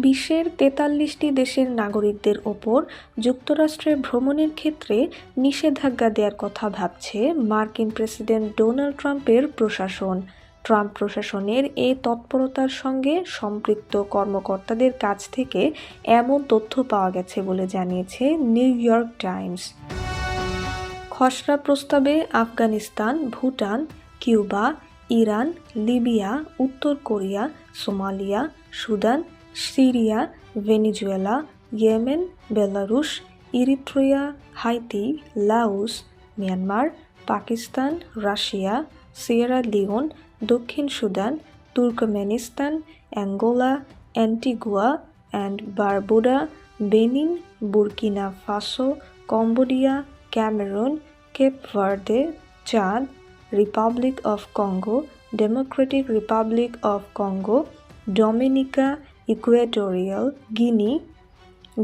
বিশ্বের তেতাল্লিশটি দেশের নাগরিকদের ওপর যুক্তরাষ্ট্রে ভ্রমণের ক্ষেত্রে নিষেধাজ্ঞা দেওয়ার কথা ভাবছে মার্কিন প্রেসিডেন্ট ডোনাল্ড ট্রাম্পের প্রশাসন। ট্রাম্প প্রশাসনের এই তৎপরতার সঙ্গে সম্পৃক্ত কর্মকর্তাদের কাছ থেকে এমন তথ্য পাওয়া গেছে বলে জানিয়েছে নিউ ইয়র্ক টাইমস। খসড়া প্রস্তাবে Afghanistan, Bhutan, Cuba, Iran, Libya, উত্তর Korea, Somalia, Sudan Syria, Venezuela, Yemen, Belarus, Eritrea, Haiti, Laos, Myanmar, Pakistan, Russia, Sierra Leone, দক্ষিণ Sudan, Turkmenistan, Angola, Antigua and Barbuda, Benin, Burkina Faso, Cambodia, Cameroon, Cape Verde, Chad, Republic of Congo, Democratic Republic of Congo, Dominica Equatorial, Guinea,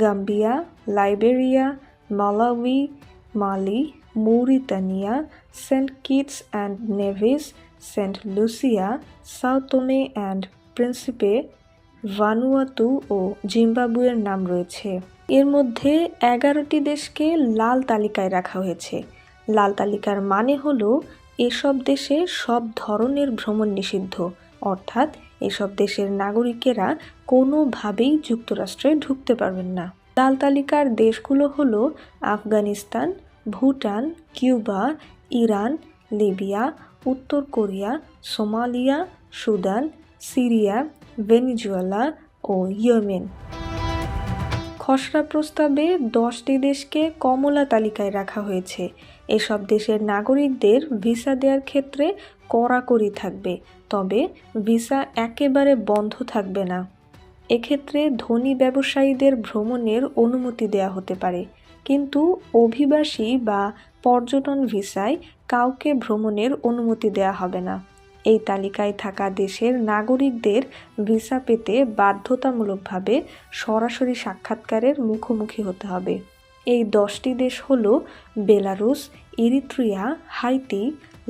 Gambia, Liberia, Malawi, Mali, Mauritania, Saint Kitts and Nevis, Saint Lucia Sao Tome and Principe Vanuatu ও জিম্বাবুয়ের নাম রয়েছে। এর মধ্যে এগারোটি দেশকে লাল তালিকায় রাখা হয়েছে। লাল তালিকার মানে হলো এসব দেশে সব ধরনের ভ্রমণ নিষিদ্ধ। অর্থাৎ এসব দেশের নাগরিকেরা কোনোভাবেই যুক্তরাষ্ট্রে ঢুকতে পারবেন না। লাল তালিকার দেশগুলো হলো Afghanistan, Bhutan, Cuba, Iran, Libya, উত্তর Korea, Somalia, Sudan, Syria, Venezuela ও ইয়েমেন। খসড়া প্রস্তাবে দশটি দেশকে কমলা তালিকায় রাখা হয়েছে। এসব দেশের নাগরিকদের ভিসা দেওয়ার ক্ষেত্রে কড়াকড়ি থাকবে, তবে ভিসা একেবারে বন্ধ থাকবে না। এক্ষেত্রে ধনী ব্যবসায়ীদের ভ্রমণের অনুমতি দেয়া হতে পারে, কিন্তু অভিবাসী বা পর্যটন ভিসায় কাউকে ভ্রমণের অনুমতি দেয়া হবে না। এই তালিকায় থাকা দেশের নাগরিকদের ভিসা পেতে বাধ্যতামূলকভাবে সরাসরি সাক্ষাৎকারের মুখোমুখি হতে হবে। এই দশটি দেশ হল Belarus Eritrea, Haiti,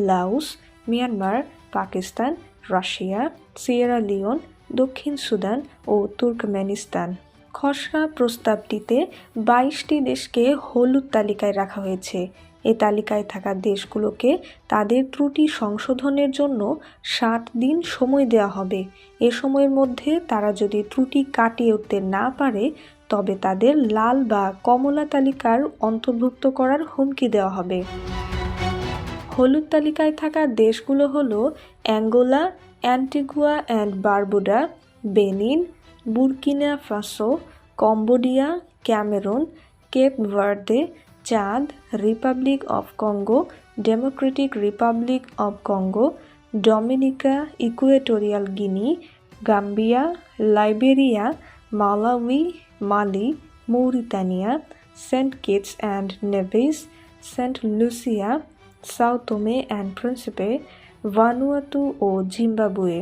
Laos Myanmar Pakistan Russia Sierra Leone দক্ষিণ সুদান ও তুর্কমেনিস্তান। খসড়া প্রস্তাবটিতে বাইশটি দেশকে হলুদ তালিকায় রাখা হয়েছে। এ তালিকায় থাকা দেশগুলোকে তাদের ত্রুটি সংশোধনের জন্য সাত দিন সময় দেওয়া হবে। এ সময়ের মধ্যে তারা যদি ত্রুটি কাটিয়ে উঠতে না পারে, তবে তাদের লাল বা কমলা তালিকার অন্তর্ভুক্ত করার হুমকি দেওয়া হবে। হলুদ তালিকায় থাকা দেশগুলো হলো Angola, Antigua and Barbuda, Benin, Burkina Faso Cambodia, Cameroon, Cape Verde, Chad, Republic of Congo, Democratic Republic of Congo, Dominica, Equatorial Guinea, Gambia, Liberia, Malawi, Mali, Mauritania, Saint Kitts and Nevis, Saint Lucia Sao Tome and Principe Vanuatu O Zimbabwe